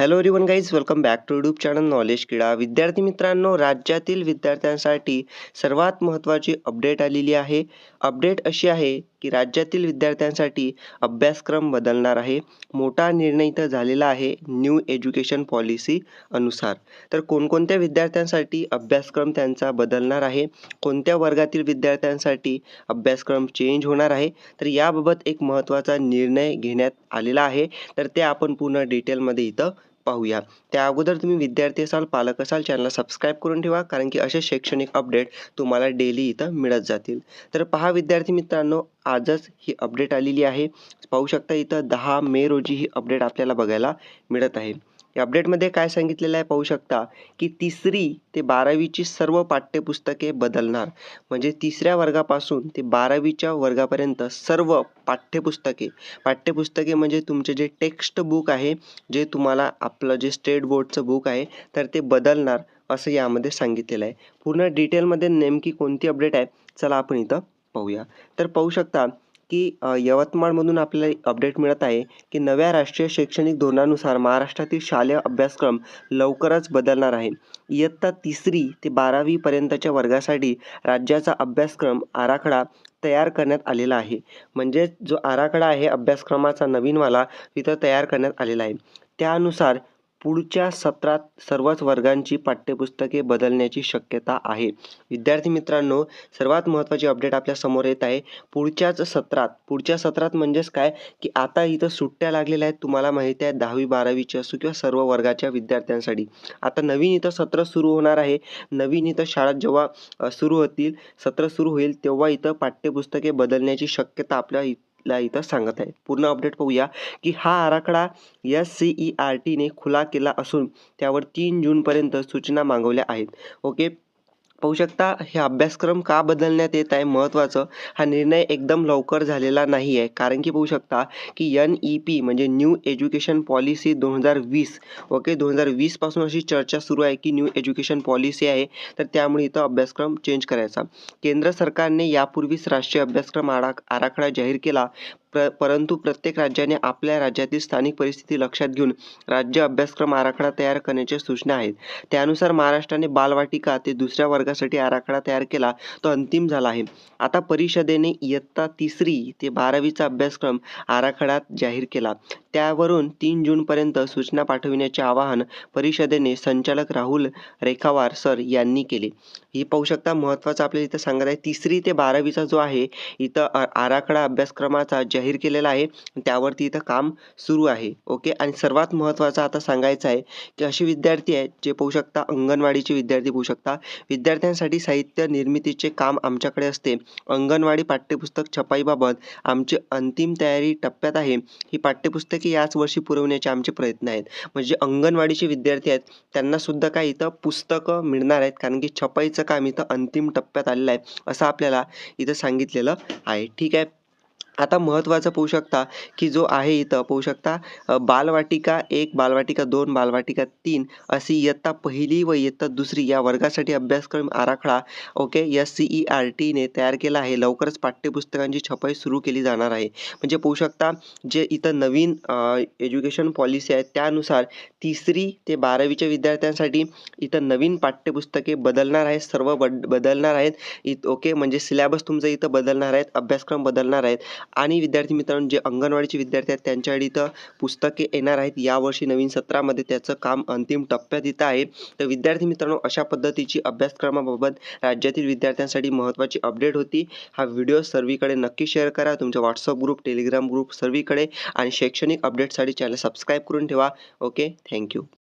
Hello रिवन guys welcome back to YouTube channel knowledge क्रीडा विद्यार्थी मित्रांनो राज्यातील विद्यार्थ्यांसाठी सर्वात महत्त्वाची अपडेट आलेली आहे. अपडेट अशी आहे की राज्यातील विद्यार्थ्यांसाठी अभ्यासक्रम बदलणार आहे. मोठा निर्णय इथं झालेला आहे न्यू एज्युकेशन पॉलिसी अनुसार. तर कोणकोणत्या विद्यार्थ्यांसाठी अभ्यासक्रम त्यांचा बदलणार आहे? कोणत्या वर्गातील विद्यार्थ्यांसाठी अभ्यासक्रम चेंज होणार आहे? तर याबाबत एक महत्त्वाचा निर्णय घेण्यात आलेला आहे. तर ते आपण पूर्ण डिटेलमध्ये इथं पाहूया. त्या अगोदर तुम्ही विद्यार्थी असाल पालक असाल चॅनलला सबस्क्राईब करून ठेवा कारण की असे शैक्षणिक अपडेट तुम्हाला डेली इथं मिळत जातील. तर पहा विद्यार्थी मित्रांनो आजच ही अपडेट आलेली आहे. पाहू शकता इथं दहा मे रोजी ही अपडेट आपल्याला बघायला मिळत आहे. या अपडेटमध्ये काय सांगितलेलं आहे पाहू शकता की तिसरी ते बारावीची सर्व पाठ्यपुस्तके बदलणार. म्हणजे तिसऱ्या वर्गापासून ते बारावीच्या वर्गापर्यंत सर्व पाठ्यपुस्तके. पाठ्यपुस्तके म्हणजे तुमचे जे टेक्स्ट बुक आहे जे तुम्हाला आपलं जे स्टेट बोर्डचं बुक आहे तर ते बदलणार असं यामध्ये सांगितलेलं आहे. पूर्ण डिटेलमध्ये नेमकी कोणती अपडेट आहे चला आपण इथं पाहूया. तर पाहू शकता की यवतमाळमधून आपल्याला अपडेट मिळत आहे की नव्या राष्ट्रीय शैक्षणिक धोरणानुसार महाराष्ट्रातील शालेय अभ्यासक्रम लवकरच बदलणार आहे. इयत्ता तिसरी ते बारावीपर्यंतच्या वर्गासाठी राज्याचा अभ्यासक्रम आराखडा तयार करण्यात आलेला आहे. म्हणजे जो आराखडा आहे अभ्यासक्रमाचा नवीनवाला तिथं तयार करण्यात आलेला आहे. त्यानुसार पुढच्या सत्रात सर्वच वर्गांची पाठ्यपुस्तके बदलण्याची शक्यता आहे. विद्यार्थी मित्रांनो सर्वात महत्त्वाची अपडेट आपल्यासमोर येत आहे. पुढच्याच सत्रात पुढच्या सत्रात म्हणजेच काय? की आता इथं सुट्ट्या लागलेल्या आहेत तुम्हाला माहिती आहे दहावी बारावीची असो किंवा सर्व वर्गाच्या विद्यार्थ्यांसाठी. आता नवीन इथं सत्र सुरू होणार आहे. नवीन इथं शाळा जेव्हा सुरू होतील सत्र सुरू होईल तेव्हा इथं पाठ्यपुस्तके बदलण्याची शक्यता आपल्या ला इथं सांगत आहे पूर्ण अपडेट पाहूया की हा आराखडा एस सी ई आर टीने खुला केला असून त्यावर तीन जूनपर्यंत सूचना मागवल्या आहेत. ओके पाहू शकता हे अभ्यासक्रम का बदलण्यात येत आहे महत्त्वाचं हा निर्णय एकदम लवकर झालेला नाही आहे. कारण की पाहू शकता की एन ई पी म्हणजे न्यू एज्युकेशन पॉलिसी दोन हजार वीस ओके दोन हजार वीसपासून अशी चर्चा सुरू आहे की न्यू एज्युकेशन पॉलिसी आहे तर त्यामुळे इथं अभ्यासक्रम चेंज करायचा. केंद्र सरकारने यापूर्वीच राष्ट्रीय अभ्यासक्रम आरा आराखडा जाहीर केला. प्र परंतु प्रत्येक राज्याने आपल्या राज्यातील स्थानिक परिस्थिती लक्षात घेऊन राज्य अभ्यासक्रम आराखडा तयार करण्याच्या सूचना आहेत. त्यानुसार महाराष्ट्राने बालवाटिका ते दुसऱ्या वर्गासाठी आराखडा तयार केला तो अंतिम झाला आहे. आता परिषदेने इयत्ता तिसरी ते बारावीचा अभ्यासक्रम आराखडा जाहीर केला. त्यावरून तीन जूनपर्यंत सूचना पाठविण्याचे आवाहन परिषदेने संचालक राहुल रेखावार सर यांनी केले. ही पाहू शकता महत्त्वाचं आपल्याला इथं सांगत आहे तिसरी ते बारावीचा जो आहे इथं आ- आराखडा अभ्यासक्रमाचा जाहीर केलेला आहे. त्यावरती इथं काम सुरू आहे. ओके? आणि सर्वात महत्त्वाचं आता सांगायचं आहे की असे विद्यार्थी आहेत जे पाहू शकता अंगणवाडीचे विद्यार्थी पाहू शकता. विद्यार्थ्यांसाठी साहित्य निर्मितीचे काम आमच्याकडे असते. अंगणवाडी पाठ्यपुस्तक छपाईबाबत आमची अंतिम तयारी टप्प्यात आहे. ही पाठ्यपुस्तक याच वर्षी पुरवण्याचे आमचे प्रयत्न आहेत. म्हणजे अंगणवाडीचे विद्यार्थी आहेत त्यांना सुद्धा काय इथं पुस्तकं मिळणार आहेत कारण की छपाईचं काम इथं अंतिम टप्प्यात आलेलं आहे असं आपल्याला इथं सांगितलेलं आहे. ठीक आहे. आता महत्त्वाचं पाहू शकता की जो आहे इथं पाहू शकता बालवाटिका एक बालवाटिका दोन बालवाटिका तीन अशी इयत्ता पहिली व इयत्ता दुसरी या वर्गासाठी अभ्यासक्रम आराखडा okay S C E R टीने तयार केला आहे. लवकरच पाठ्यपुस्तकांची छपाई सुरू केली जाणार आहे. म्हणजे पाहू शकता जे इथं नवीन एज्युकेशन पॉलिसी आहे त्यानुसार तिसरी ते बारावीच्या विद्यार्थ्यांसाठी इथं नवीन पाठ्यपुस्तके बदलणार आहेत. सर्व बद बदलणार आहेत. इत ओके म्हणजे सिलॅबस तुमचं इथं बदलणार आहेत अभ्यासक्रम बदलणार आहेत. आणि विद्यार्थी मित्रांनो जे अंगणवाडीचे विद्यार्थी आहेत त्यांच्याकडे इथं पुस्तके येणार आहेत. यावर्षी नवीन सत्रामध्ये त्याचं काम अंतिम टप्प्यात इथं आहे. तर विद्यार्थी मित्रांनो अशा पद्धतीची अभ्यासक्रमाबाबत राज्यातील विद्यार्थ्यांसाठी महत्त्वाची अपडेट होती. हा व्हिडिओ सर्वीकडे नक्की शेअर करा. तुमच्या व्हॉट्सअप ग्रुप टेलिग्राम ग्रुप सर्वीकडे आणि शैक्षणिक अपडेटसाठी चॅनल सबस्क्राईब करून ठेवा. Okay thank you